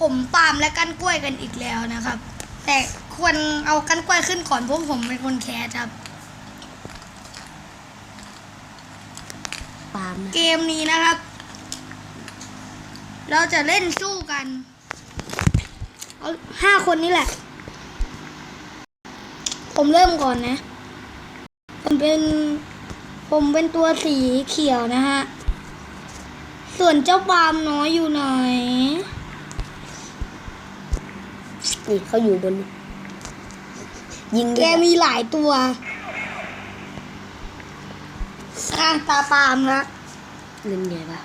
ผมปาล์มและกันกล้วยกันอีกแล้วนะครับ แต่ควรเอากันกล้วยขึ้นก่อนเพราะผมเป็นคนแคสครับ ปาล์มนะเกมนี้นะครับ เราจะเล่นสู้กันเอาห้าคนนี่แหละ ผมเริ่มก่อนนะ ผมเป็น ผมเป็นตัวสีเขียวนะฮะ ส่วนเจ้าปาล์มน้อยอยู่ไหน นี่เขาอยู่บน ยิงแกด้วยมีหลายตัวอะตาปาล์มละเล่นไงปะ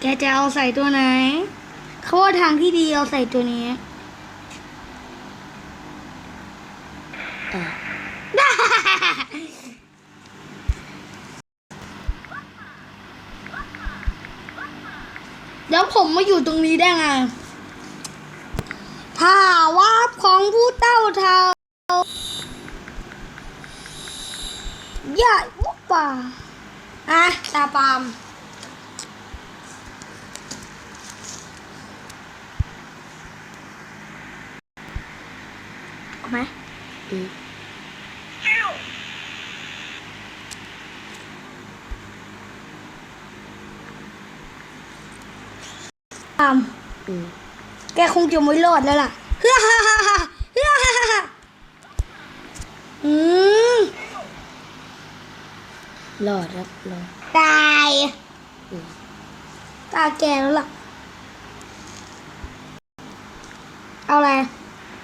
แกจะเอาใส่ตัวไหน เขาว่าทางที่ดีเอาใส่ตัวนี้อะ แล้วผมมาอยู่ตรงนี้ได้ไงถ้าวาของผู้เต้าเทาใหญ่วุบป่าอะตาปามเอาไหมอืม ปาล์มอืมแกคงจะไม่รอดแล้วล่ะเฮ้อฮ่าฮ่าฮ่าเฮ้อฮ่าฮ่าฮ่าอืมรอดครับรอดตายอืมตาแกแล้วล่ะ เอาอะไร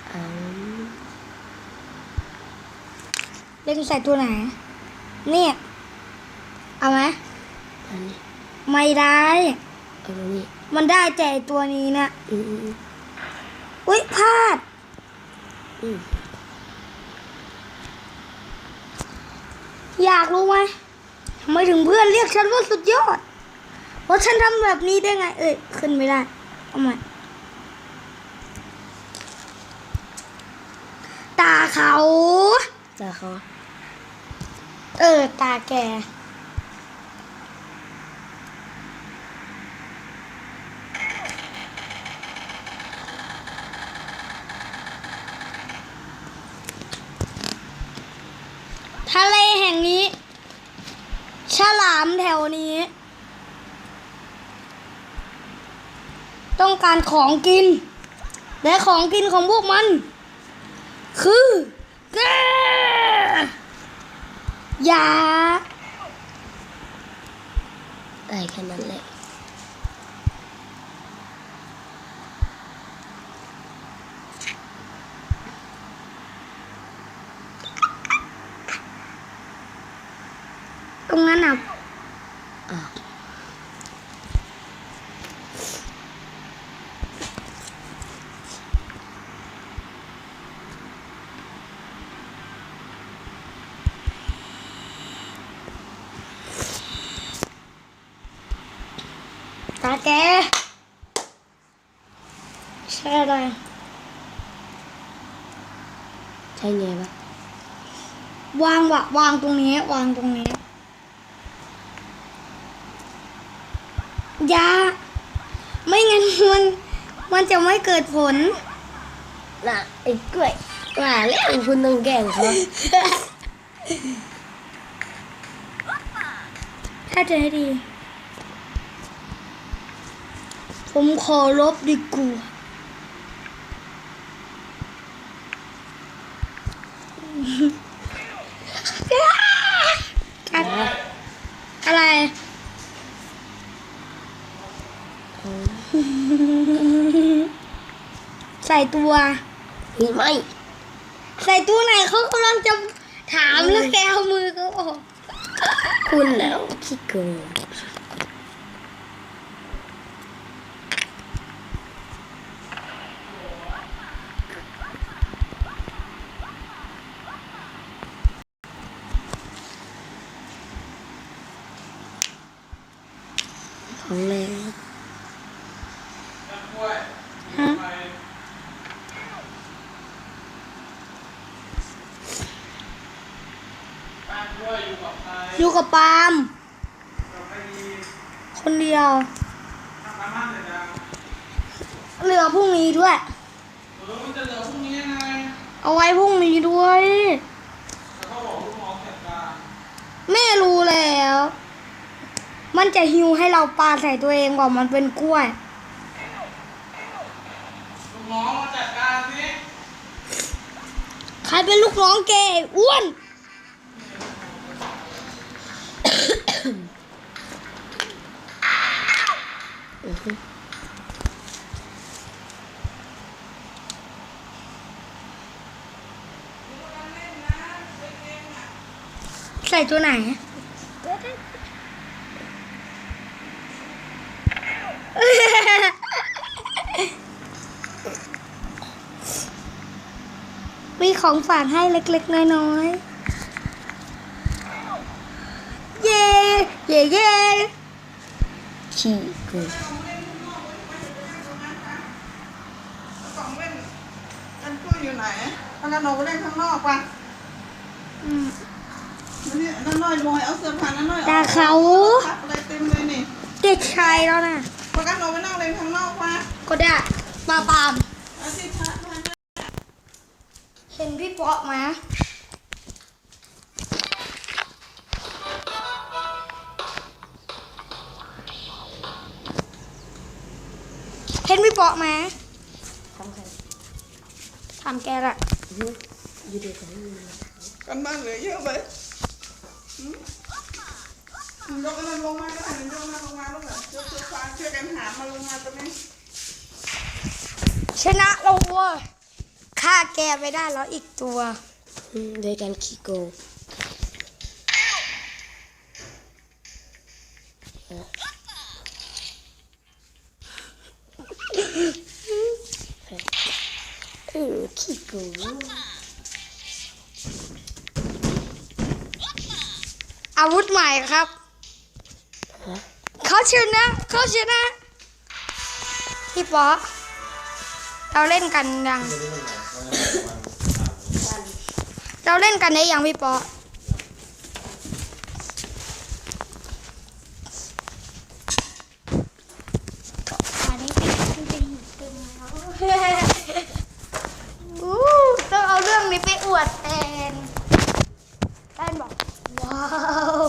เอาเล่นใส่ตัวไหน เนี่ย เอาไหมอันนี้ไม่ได้เอาตรงนี้ มันได้แต่ตัวนี้นะอืมอืมอืมอุ้ยพลาดอืมอยากรู้ไหมทำไมถึงเพื่อนเรียกฉันว่าสุดยอด เพราะฉันทำแบบนี้ได้ไง เอ้ย ขึ้นไม่ได้เอาใหม่ตาเขา ตาเขา เออ ตาแก ทะเลแห่ งนี้ฉลามแถวนี้ ต้องการของกิน และของกินของพวกมัน คือแกยาได้แค่นั้นแหละ ตรงนั้นอะ อะ ตา แก ใช่อะไร ใช่ไงปะวางวะวางตรงนี้ วางตรงนี้อยาไม่งั้นมันมันจะไม่เกิดผลน่ะไอ้กล้วยว่าแล้วคุณต้องแกล้งเขาถ้าจะให้ดี ผมขอลบดีกว่าอะอะไรใส่ตัวเฮ้ยไม่ใส่ตัวไหนเขากำลังจะถามแล้วแกเอามือเขาออกคุณแล้วขี้โกง ของแรงฮะบ้านด้วยอยู่กับใครอยู่กับปาล์มคนเดียว เหลือพรุ่งนี้ด้วยเออมันจะเหลือพรุ่งนี้ยังไงเอาไว้พรุ่งนี้ด้วยแล้วก็บอกลูกน้องจัดการแม่รู้แล้ว มันจะหิวให้เราปาใส่ตัวเองว่ามันเป็นกล้วยลูกน้องมาจัดการสิใครเป็นลูกน้องแกไอ้อ้วนใส่ตัวไหน มีของฝากให้เล็ก ๆ น้อยๆ เย่เย่เย่ขี้โกงกล่องเล่นกันกล้วยอยู่ไหนพากันออกไปเล่นข้างนอกป่ะอืมมานี่นั่นน้อยลอยเอาเสื้อผ้านั่นน้อยออกแต่เขาทับอะไรเต็มเลยนี่เด็กชายแล้วนะพากันออกไปนั่งเล่นข้างนอกป่ะก็ได้ปาปามเอาที่ชัดมาเห็นพี่ป๊อกไหมเห็นพี่ป๊อกไหมทำใครทำแกละอื้ออยู่เดียวกันนี่กันบ้านเหลือเยอะไปหืมยกอันนั้นลงมาก็ได้ยกมันลงมาลูกเหรอยกเสื้อผ้าช่วยกันหามาลงมาตรงนี้ชนะเราเว้ย ฆ่าแกไปได้แล้วอีกตัวอืมโดยการขี้โกงเออขี้โกงอาวุธใหม่ครับฮะเขาชนะเขาชนะพี่ป๊อกเราเล่นกันยัง เราเล่นกันได้ยังพี่ป๊อกอันนี้เป็นเป็นเต็มแล้วอู้ต้องเอาเรื่องนี้ไปอวดแทนแทนบอก ว้าว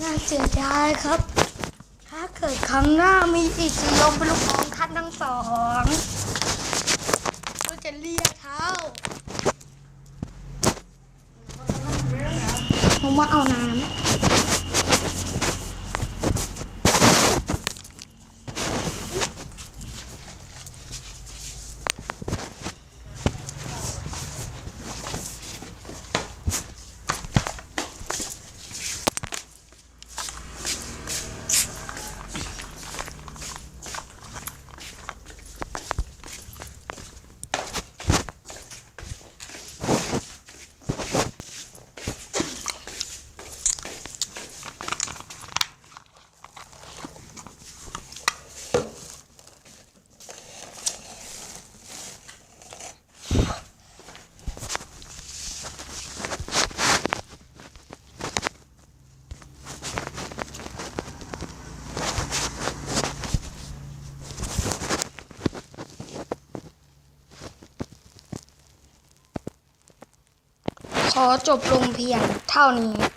น่าเสียดายครับ ถ้าเกิดครั้งหน้ามีอีกจะลงเป็นลูกน้องท่านทั้งสองก็จะเรียกเท้า ผมว่าเอาน้ำ ขอจบลงเพียงเท่านี้